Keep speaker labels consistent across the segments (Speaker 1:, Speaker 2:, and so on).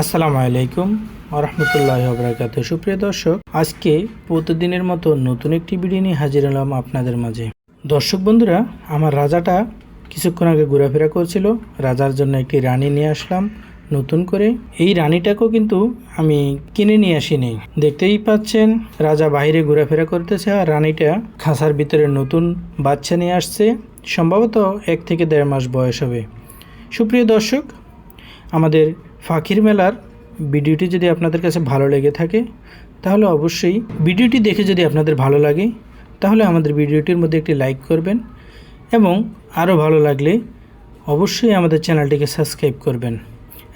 Speaker 1: আসসালামু আলাইকুম আরহামতুল্লাহ বরাকাত সুপ্রিয় দর্শক, আজকে প্রতিদিনের মতো নতুন একটি ভিডিও নিয়ে হাজির হলাম আপনাদের মাঝে। দর্শক বন্ধুরা, আমার রাজাটা কিছুক্ষণ আগে ঘোরাফেরা করছিল, রাজার জন্য একটি রানী নিয়ে আসলাম। নতুন করে এই রানীটাকেও কিন্তু আমি কিনে নিয়ে আসিনি। দেখতেই পাচ্ছেন, রাজা বাইরে ঘোরাফেরা করতেছে আর রানীটা খাঁচার ভিতরে নতুন বাচ্চা নিয়ে আসছে, সম্ভবত এক থেকে দেড় মাস বয়স হবে। সুপ্রিয় দর্শক, আমাদের ফাঁকির মেলার ভিডিওটি যদি আপনাদের কাছে ভালো লেগে থাকে, তাহলে অবশ্যই ভিডিওটি দেখে যদি আপনাদের ভালো লাগে, তাহলে আমাদের ভিডিওটির মধ্যে একটি লাইক করবেন এবং আরও ভালো লাগলে অবশ্যই আমাদের চ্যানেলটিকে সাবস্ক্রাইব করবেন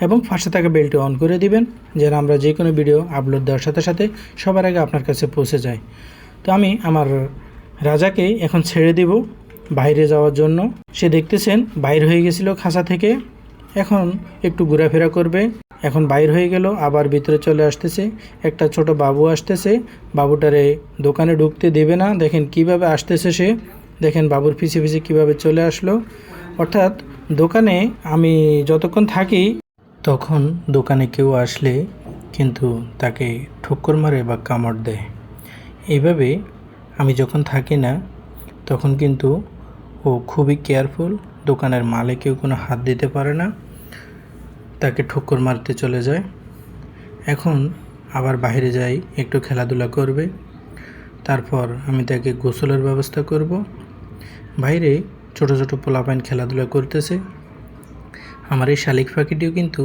Speaker 1: এবং পাশে থাকা বেলটি অন করে দিবেন, যেন আমরা যে কোনো ভিডিও আপলোড দেওয়ার সাথে সাথে সবার আগে আপনার কাছে পৌঁছে যায়। তো আমি আমার রাজাকে এখন ছেড়ে দিব বাইরে যাওয়ার জন্য। সে দেখতেছেন, বাইর হয়ে গেছিল খাঁচা থেকে। এখন একটু ঘোরাফেরা করবে। এখন বাইর হয়ে গেল, আবার ভিতরে চলে আসতেছে। একটা ছোট বাবু আসতেছে। বাবুটারে দোকানে ঢুকতে দেবে না। দেখেন কীভাবে আসতেছে সে। দেখেন বাবুর পিছে পিছে কীভাবে চলে আসলো। অর্থাৎ দোকানে আমি যতক্ষণ থাকি, তখন দোকানে কেউ আসলে কিন্তু তাকে ঠক্কর মারে বা কামড় দেয়। এইভাবে আমি যখন থাকি না, তখন কিন্তু ও খুবই কেয়ারফুল। দোকানের মালে কেউ কোনো হাত দিতে পারে না। তাকে ঠক্কর মারতে চলে যায়। এখন আবার বাইরে যাই, একটু খেলাধুলা করবে। তারপর আমি তাকে গোসলের ব্যবস্থা করব। বাইরে ছোট ছোট পোলাপাইন খেলাধুলা করতেছে। আমার এই শালিক পাখিটিও কিন্তু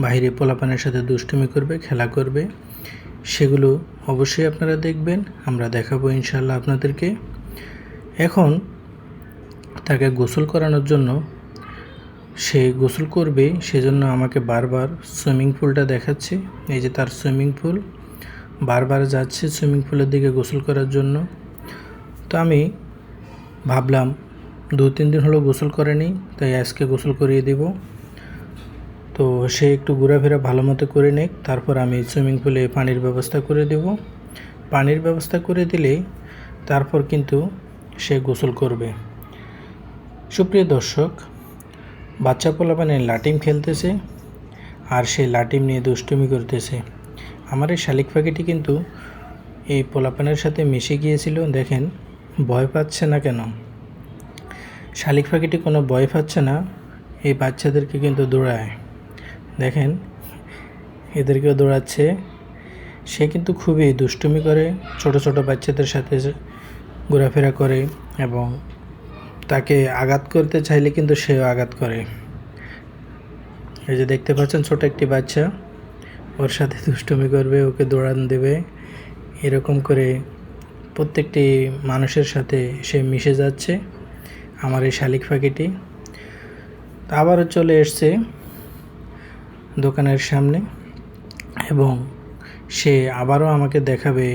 Speaker 1: বাইরে পোলাপানের সাথে দুষ্টুমি করবে, খেলা করবে। সেগুলো অবশ্যই আপনারা দেখবেন, আমরা দেখাবো ইনশাল্লাহ আপনাদেরকে। এখন তাকে গোসল করানোর জন্য সে গোসল করবে, সেজন্য আমাকে বারবার সুইমিং পুলটা দেখাচ্ছে। এই যে তার সুইমিং পুল, বারবার যাচ্ছে সুইমিং পুলের দিকে গোসল করার জন্য। তো আমি ভাবলাম, দু তিন দিন হলো গোসল করেনি, তাই আজকে গোসল করিয়ে দিব। তো সে একটু ঘোরাফেরা ভালো মতো করে নেক, তারপর আমি সুইমিং পুলে পানির ব্যবস্থা করে দেব। পানির ব্যবস্থা করে দিলে তারপর কিন্তু সে গোসল করবে। সুপ্রিয় দর্শক বাচ্চা পোলাপানে লাটিম খেলতেছে আর সেই লাটিম নিয়ে দুষ্টুমি করতেছে। আমার এই শালিক পাখিটি কিন্তু এই পোলাপানের সাথে মিশে গিয়েছিল, দেখেন, ভয় পাচ্ছে না কেন? শালিক পাখিটি কোনো ভয় পাচ্ছে না, এই বাচ্চাদেরকে কিন্তু দৌড়ায়। দেখেন, এদেরকেও দৌড়াচ্ছে। সে কিন্তু খুবই দুষ্টুমি করে, ছোট ছোট বাচ্চাদের সাথে ঘোরাফেরা করে এবং তাকে আঘাত করতে চাইলে কিন্তু সেও আঘাত করে। এই যে দেখতে পাচ্ছেন, ছোট একটি বাচ্চা। ওর সাথে দুষ্টুমি করবে, ওকে দৌড়ান দেবে। এরকম করে প্রত্যেকটি মানুষের সাথে সে মিশে যাচ্ছে, আমার এই শালিক পাখিটি। আবারও চলে এসছে দোকানের সামনে এবং সে আবারও আমাকে দেখাবে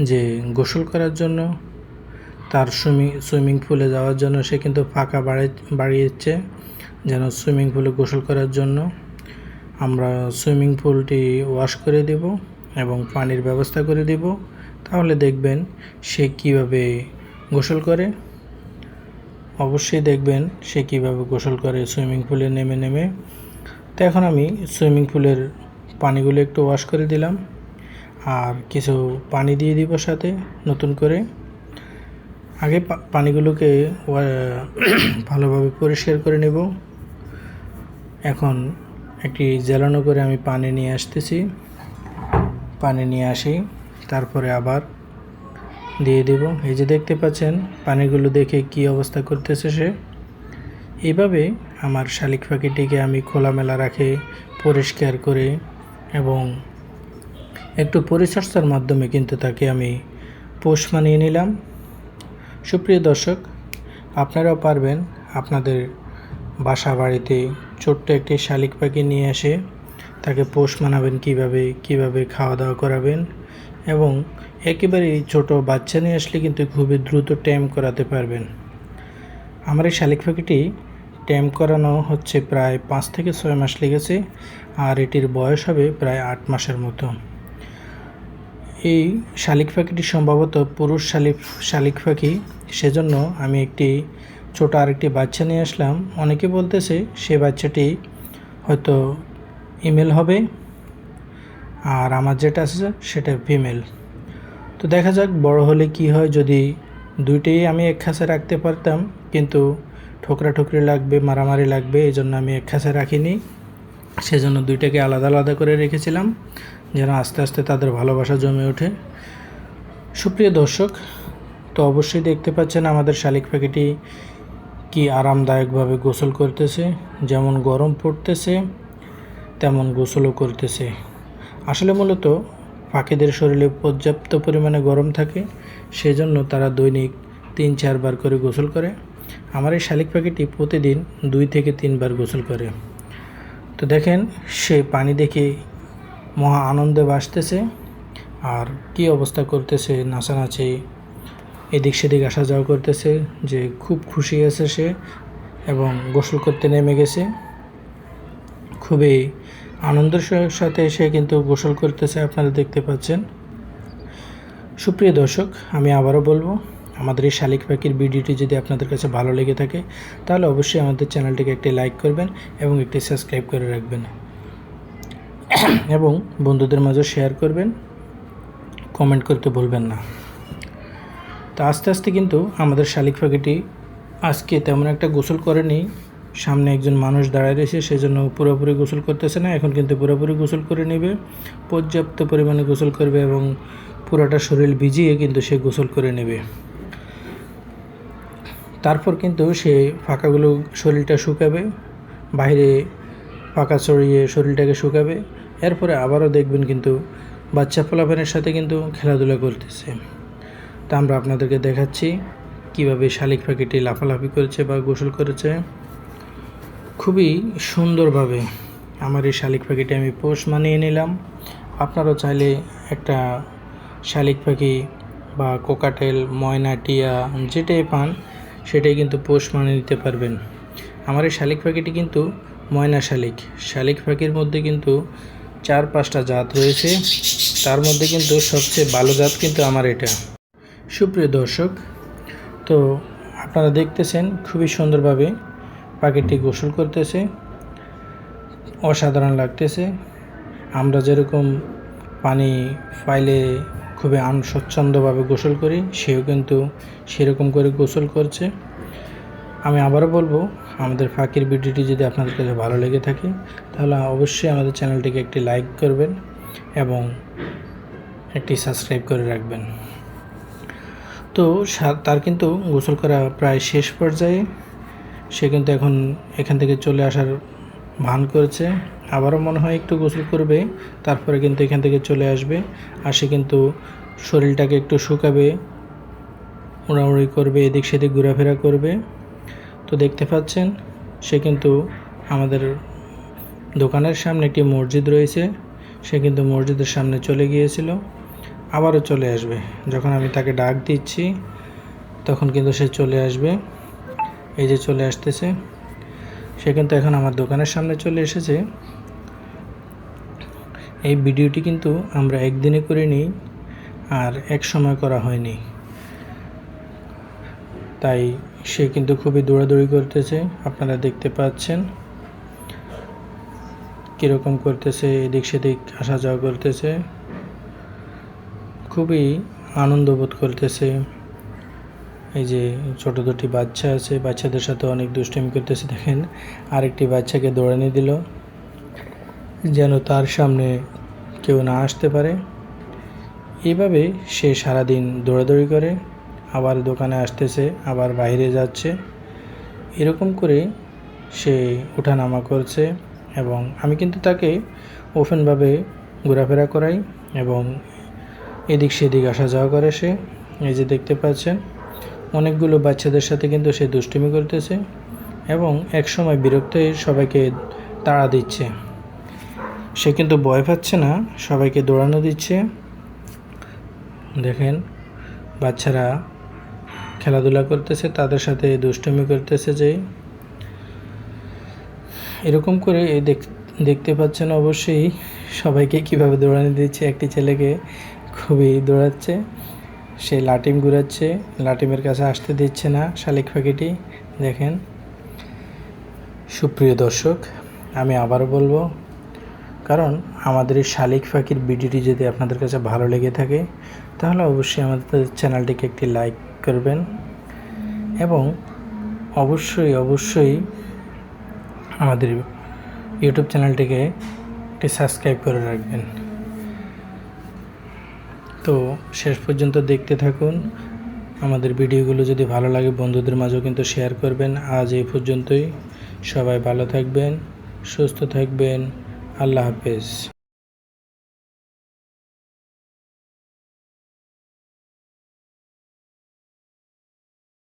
Speaker 1: যে গোসল করার জন্য তার সুইমিং সুইমিং পুলে যাওয়ার জন্য সে কিন্তু ফাঁকা বাড়ি, বাড়িয়েছে যেন সুইমিং পুলে গোসল করার জন্য। আমরা সুইমিং পুলটি ওয়াশ করে দেব এবং পানির ব্যবস্থা করে দেব। তাহলে দেখবেন সে কীভাবে গোসল করে। অবশ্যই দেখবেন সে কীভাবে গোসল করে সুইমিং পুলে নেমে নেমে। তো এখন আমি সুইমিং পুলের পানিগুলো একটু ওয়াশ করে দিলাম। আর কিছু পানি দিয়ে দিব সাথে নতুন করে। আগে পানিগুলোকে ভালোভাবে পরিষ্কার করে নেব। এখন একটি জ্বালানো করে আমি পানি নিয়ে আসতেছি। পানি নিয়ে আসি, তারপরে আবার দিয়ে দেব। এই যে দেখতে পাচ্ছেন, পানিগুলো দেখে কি অবস্থা করতেছে সে। এইভাবে আমার শালিক পাখিটিকে আমি খোলামেলা রাখে, পরিষ্কার করে এবং একটু পরিচর্যার মাধ্যমে কিন্তু তাকে আমি পোষ মানিয়ে নিলাম। সুপ্রিয় দর্শক, আপনারাও পারবেন আপনাদের বাসা বাড়িতে ছোট্ট একটি শালিক পাখি নিয়ে এসে তাকে পোষ মানাবেন, কীভাবে কীভাবে খাওয়া দাওয়া করাবেন এবং একেবারেই ছোট বাচ্চা নিয়ে আসলে কিন্তু খুবই দ্রুত ট্যাম করাতে পারবেন। আমার এই শালিক পাখিটি ট্যাম করানো হচ্ছে প্রায় পাঁচ থেকে ছয় মাস লেগেছে আর এটির বয়স হবে প্রায় আট মাসের মতো। এই শালিক পাখিটি সম্ভবত পুরুষ শালিক শালিক পাখি। সেজন্য আমি একটি ছোট আরেকটি বাচ্চা নিয়ে আসলাম। অনেকে বলতেছে সে বাচ্চাটি হয়তো ইমেল হবে। আর আমার যেটা আছে সেটা ফিমেল। তো দেখা যাক বড় হলে কি হয়। যদি দুইটাই আমি এক খাঁচে রাখতে পারতাম, কিন্তু ঠোকরা ঠুকরি লাগবে, মারামারি লাগবে এই জন্য আমি এক খাঁচে রাখিনি। সেজন্য দুইটাকে আলাদা আলাদা করে রেখেছিলাম। যেন আস্তে আস্তে তাদের ভালোবাসা জমে ওঠে। সুপ্রিয় দর্শক, তো অবশ্যই দেখতে পাচ্ছেন আমাদের শালিক পাখিটি কি আরামদায়কভাবে গোসল করতেছে। যেমন গরম পড়তেছে, তেমন গোসলও করতেছে। আসলে মূলত পাখিদের শরীরে পর্যাপ্ত পরিমাণে গরম থাকে, সেজন্য তারা দৈনিক তিন চারবার করে গোসল করে। আমার এই শালিক পাখিটি প্রতিদিন দুই থেকে তিনবার গোসল করে। তো দেখেন, সে পানি দেখে মহা আনন্দে বাসতেছে আর কি অবস্থা করতেছে, নাচানাচি, এদিক সেদিক আসা যাওয়া করতেছে, যে খুব খুশি আছে সে এবং গোসল করতে নেমে গেছে। খুবই আনন্দের সাথে সে কিন্তু গোসল করতেছে, আপনারা দেখতে পাচ্ছেন। সুপ্রিয় দর্শক, আমি আবারও বলব, আমাদের এই শালিক পাখির ভিডিওটি যদি আপনাদের কাছে ভালো লেগে থাকে, তাহলে অবশ্যই আমাদের চ্যানেলটিকে একটি লাইক করবেন এবং একটি সাবস্ক্রাইব করে রাখবেন। এবং বন্ধুদের মাঝে শেয়ার করবেন কমেন্ট করতে ভুলবেন না। তো আস্তে আস্তে কিন্তু আমাদের শালিক পাখিটি আজকে তেমন একটা গোসল করেনি। সামনে একজন মানুষ দাঁড়ায় রয়েছে সেজন্য পুরোপুরি গোসল করতেছে না, এখন কিন্তু পুরোপুরি গোসল করে নেবে। পর্যাপ্ত পরিমাণে গোসল করবে এবং পুরোটা শরীর ভিজিয়ে কিন্তু সে গোসল করে নেবে। তারপর কিন্তু সে ফাঁকাগুলো শরীরটা শুকাবে, বাইরে ফাঁকা ছড়িয়ে শরীরটাকে শুকাবে। এরপরে আবারও দেখবেন কিন্তু বাচ্চা ফলাফানের সাথে কিন্তু খেলাধুলা করতেছে। তা আমরা আপনাদেরকে দেখাচ্ছি কীভাবে শালিক পাখিটি লাফালাফি করেছে বা গোসল করেছে। খুবই সুন্দরভাবে আমার এই শালিক পাখিটি আমি পোষ মানিয়ে নিলাম। আপনারাও চাইলে একটা শালিক পাখি বা কোকাটেল, ময়না, টিয়া যেটাই পান, সেটাই কিন্তু পোষ মানিয়ে নিতে পারবেন। আমার এই শালিক পাখিটি কিন্তু ময়না শালিক। শালিক পাখির মধ্যে কিন্তু চার পাঁচটা জাত রয়েছে। তার মধ্যে কিন্তু সবচেয়ে ভালো জাত কিন্তু আমার এটা। সুপ্রিয় দর্শক, তো আপনারা দেখতেছেন খুবই সুন্দরভাবে পাখিটি গোসল করতেছে। অসাধারণ লাগতেছে। আমরা যেরকম পানি পাইলে খুবই স্বচ্ছন্দভাবে গোসল করি, সেও কিন্তু সেরকম করে গোসল করছে। আমি আবারও বলব, আমাদের ফাঁকির ভিডিওটি যদি আপনাদের কাছে ভালো লেগে থাকে, তাহলে অবশ্যই আমাদের চ্যানেলটিকে একটি লাইক করবেন এবং একটি সাবস্ক্রাইব করে রাখবেন। তো তার কিন্তু গোসল করা প্রায় শেষ পর্যায়ে, সে কিন্তু এখন এখান থেকে চলে আসার ভান করেছে। আবারও মনে হয় একটু গোসল করবে, তারপরে কিন্তু এখান থেকে চলে আসবে আর সে কিন্তু শরীরটাকে একটু শুকাবে উড়াউড়ি করবে, এদিক সেদিক ঘোরাফেরা করবে। তো দেখতে পাচ্ছেন, সে কিন্তু আমাদের দোকানের সামনে একটি মসজিদ রয়েছে। সে কিন্তু মসজিদের সামনে চলে গিয়েছিল, আবারও চলে আসবে। যখন আমি তাকে ডাক দিচ্ছি, তখন কিন্তু সে চলে আসবে। এই যে চলে আসতেছে, সে কিন্তু এখন আমার দোকানের সামনে চলে এসেছে। এই ভিডিওটি কিন্তু আমরা একদিনে করে নিই, আর এক সময় করা হয়নি। তাই সে কিন্তু খুবই দৌড়াদৌড়ি করতেছে, আপনারা দেখতে পাচ্ছেন। কীরকম করতেছে, এদিক সেদিক আসা যাওয়া করতেছে। খুবই আনন্দ বোধ করতেছে। এই যে ছোটো দুটি বাচ্চা আছে, বাচ্চাদের সাথে অনেক দুষ্টামি করতেছে, দেখেন আরেকটি বাচ্চাকে দৌড়ানি দিল, যেন তার সামনে কেউ না আসতে পারে। এইভাবে সে সারাদিন দৌড়াদৌড়ি করে। আবার দোকানে আসতেছে, আবার বাইরে যাচ্ছে। এরকম করে সে ওঠানামা করছে এবং আমি কিন্তু তাকে ওপেনভাবে ঘোরাফেরা করাই এবং এদিক সেদিক আসা যাওয়া করে সে। এই যে দেখতে পাচ্ছেন, অনেকগুলো বাচ্চাদের সাথে কিন্তু সে দুষ্টুমি করতেছে এবং এক সময় বিরক্ত হয়ে সবাইকে তাড়া দিচ্ছে। সে কিন্তু ভয় পাচ্ছে না, সবাইকে দৌড়ানো দিচ্ছে। দেখেন, বাচ্চারা খেলাধুলা করতেছে, তাদের সাথে দুষ্টুমি করতেছে যে। এরকম করে দেখতে পাচ্ছেন অবশ্যই সবাইকে কীভাবে দৌড়ানো দিচ্ছে। একটি ছেলেকে খুবই দৌড়াচ্ছে, সে লাটিম ঘুরাচ্ছে, লাটিমের কাছে আসতে দিচ্ছে না শালিক পাখিটি। দেখেন, সুপ্রিয় দর্শক, আমি আবার বলব, কারণ আমাদের এই শালিক পাখির ভিডিওটি যদি আপনাদের কাছে ভালো লেগে থাকে, তাহলে অবশ্যই আমাদের চ্যানেলটিকে একটি লাইক করবেন এবং অবশ্যই অবশ্যই আমাদের ইউটিউব চ্যানেলটিকে একটি সাবস্ক্রাইব করে রাখবেন। তো শেষ পর্যন্ত দেখতে থাকুন। আমাদের ভিডিওগুলো যদি ভালো লাগে, বন্ধুদের মাঝেও কিন্তু শেয়ার করবেন। আজ এই পর্যন্তই। সবাই ভালো থাকবেন, সুস্থ থাকবেন। আল্লাহ হাফেজ।